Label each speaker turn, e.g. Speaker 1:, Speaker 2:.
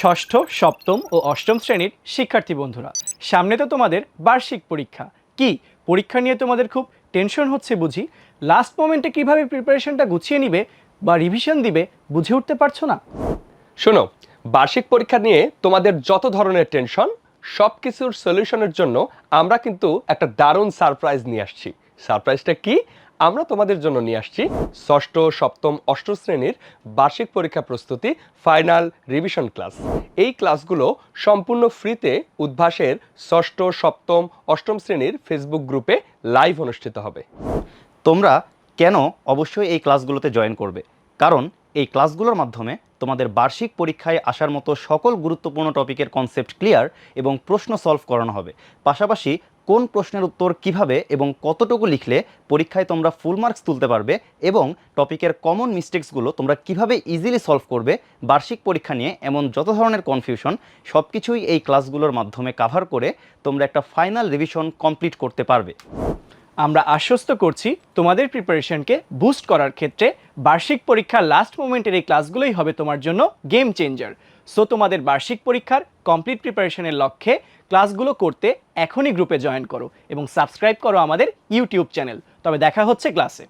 Speaker 1: ষষ্ঠ, সপ্তম ও অষ্টম শ্রেণির শিক্ষার্থী বন্ধুরা, সামনে তো তোমাদের বার্ষিক পরীক্ষা। কি? পরীক্ষা নিয়ে তোমাদের খুব টেনশন হচ্ছে বুঝি? লাস্ট মোমেন্টে কীভাবে প্রিপারেশনটা গুছিয়ে নিবে বা রিভিশন দিবে, বুঝে উঠতে পারছ না?
Speaker 2: শোনো, বার্ষিক পরীক্ষা নিয়ে তোমাদের যত ধরনের টেনশন সব কিছুর সলিউশনের জন্য আমরা কিন্তু একটা দারুণ সারপ্রাইজ নিয়ে আসছি। সারপ্রাইজটা কি? আমরা তোমাদের জন্য নিয়ে আসছি ষষ্ঠ, সপ্তম অষ্ট শ্রেণির বার্ষিক পরীক্ষা প্রস্তুতি ফাইনাল রিভিশন ক্লাস। এই ক্লাসগুলো সম্পূর্ণ ফ্রিতে উদ্ভাসের ষষ্ঠ, সপ্তম, অষ্টম শ্রেণির ফেসবুক গ্রুপে লাইভ অনুষ্ঠিত হবে।
Speaker 3: তোমরা কেন অবশ্যই এই ক্লাসগুলোতে জয়েন করবে? কারণ এই ক্লাসগুলোর মাধ্যমে তোমাদের বার্ষিক পরীক্ষায় আসার মতো সকল গুরুত্বপূর্ণ টপিকের কনসেপ্ট ক্লিয়ার এবং প্রশ্ন সলভ করানো হবে। পাশাপাশি কোন প্রশ্নের উত্তর কীভাবে এবং কতটুকু লিখলে পরীক্ষায় তোমরা ফুল মার্কস তুলতে পারবে এবং টপিকের কমন মিস্টেক্সগুলো তোমরা কীভাবে ইজিলি সলভ করবে, বার্ষিক পরীক্ষা নিয়ে এমন যত ধরনের কনফিউশন সব কিছুই এই ক্লাসগুলোর মাধ্যমে কাভার করে তোমরা একটা ফাইনাল রিভিশন কমপ্লিট করতে পারবে।
Speaker 1: আমরা আশ্বস্ত করছি তোমাদের প্রিপারেশনকে বুস্ট করার ক্ষেত্রে বার্ষিক পরীক্ষার লাস্ট মোমেন্টের এই ক্লাসগুলোই হবে তোমার জন্য গেম চেঞ্জার সো তোমাদের বার্ষিক পরীক্ষার কমপ্লিট প্রিপারেশনের লক্ষ্যে ক্লাসগুলো করতে এখনই গ্রুপে জয়েন করো এবং সাবস্ক্রাইব করো আমাদের ইউটিউব চ্যানেল তবে দেখা হচ্ছে ক্লাসে